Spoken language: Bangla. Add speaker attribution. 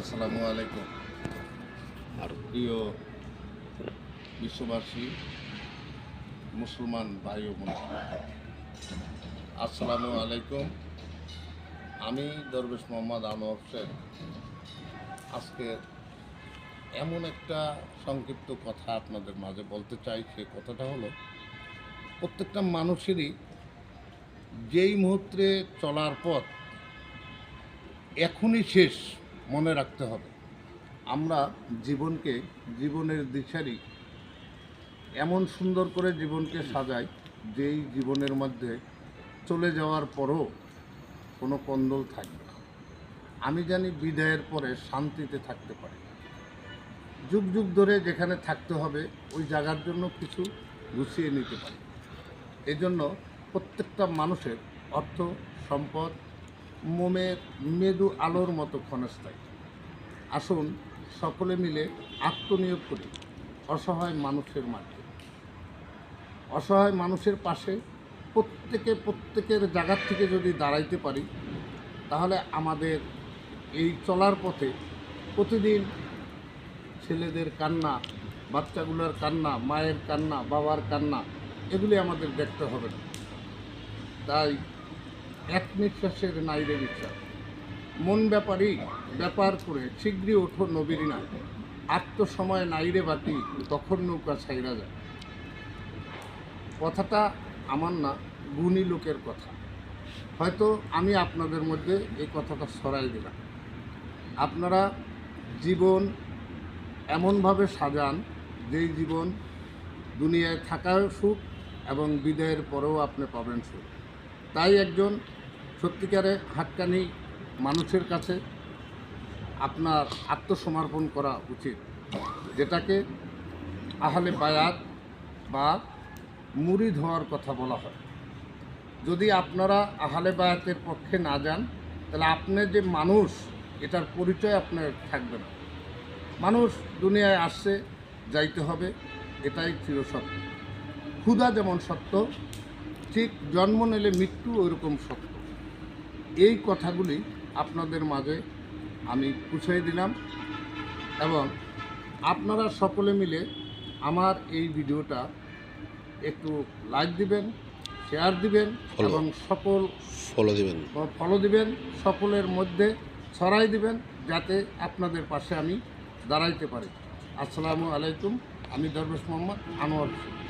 Speaker 1: আসসালামু আলাইকুম।
Speaker 2: আর
Speaker 1: প্রিয় বিশ্ববাসী মুসলমান ভাই ও বোন আসসালামু আলাইকুম। আমি দরবেশ মোহাম্মদ আনোয়ার হোসেন। আজকে এমন একটা সংক্ষিপ্ত কথা আপনাদের মাঝে বলতে চাই সে কথাটা হলো প্রত্যেকটা মানুষেরই যেই মুহূর্তে চলার পথ এখনই শেষ। মনে রাখতে হবে। আমরা জীবনকে, জীবনের দিশারি এমন সুন্দর করে জীবনকে সাজাই, যেই জীবনের মধ্যে চলে যাওয়ার পরও কোনো কন্দল থাকবে না। আমি জানি বিদায়ের পরে শান্তিতে থাকতে পারি যুগ যুগ ধরে যেখানে থাকতে হবে, ওই জায়গার জন্য কিছু গুছিয়ে নিতে পারি। এজন্য প্রত্যেকটা মানুষের অর্থ, সম্পদ মোমের মেদু আলোর মতো ক্ষণস্থায়ী। আসুন সকলে মিলে আত্মনিয়োগ করি, অসহায় মানুষের মাঝে। অসহায় মানুষের পাশে প্রত্যেকে প্রত্যেকের জায়গার থেকে যদি দাঁড়াইতে পারি, তাহলে আমাদের এই চলার পথে প্রতিদিন ছেলেদের কান্না, বাচ্চাগুলোর কান্না, মায়ের কান্না, বাবার কান্না, এগুলি আমাদের দেখতে হবে না। তাই এক নিঃশ্বাসের নাইরে বিশ্বাস মন ব্যাপারই ব্যাপার করে শীঘ্রই ওঠো নবীর না আত্মসময় নাইরে বাতি, তখন নৌকা ছাইরা যায়। কথাটা আমার না, গুণী লোকের কথা। হয়তো আমি আপনাদের মধ্যে এই কথাটা সরাই দিলাম। আপনারা জীবন এমনভাবে সাজান, যেই জীবন দুনিয়ায় থাকার সুখ এবং বিদায়ের পরেও আপনি পাবেন সুখ। তাই একজন সত্যিকারে হাক্কানি মানুষের কাছে আপনার আত্মসমর্পণ করা উচিত, যেটাকে আহলে বায়াত বা মুড়ি ধোয়ার কথা বলা হয়। যদি আপনারা আহলে বায়াতের পক্ষে না যান, তাহলে আপনার যে মানুষ, এটার পরিচয় আপনার থাকবে না। মানুষ দুনিয়ায় আসছে, যাইতে হবে, এটাই চিরসত্য। ক্ষুধা যেমন সত্য ঠিক জন্ম নিলে মৃত্যু ওইরকম সত্য এই কথাগুলি আপনাদের মাঝে আমি পুছিয়ে দিলাম এবং আপনারা সকলে মিলে আমার এই ভিডিওটা একটু লাইক দিবেন শেয়ার দিবেন. এবং সকল
Speaker 2: ফলো দিবেন
Speaker 1: ফলো দিবেন সকলের মধ্যে ছড়াই দিবেন যাতে আপনাদের পাশে আমি দাঁড়াইতে পারি আসসালামু আলাইকুম আমি দরবেশ মোহাম্মদ আনোয়ার হোসেন।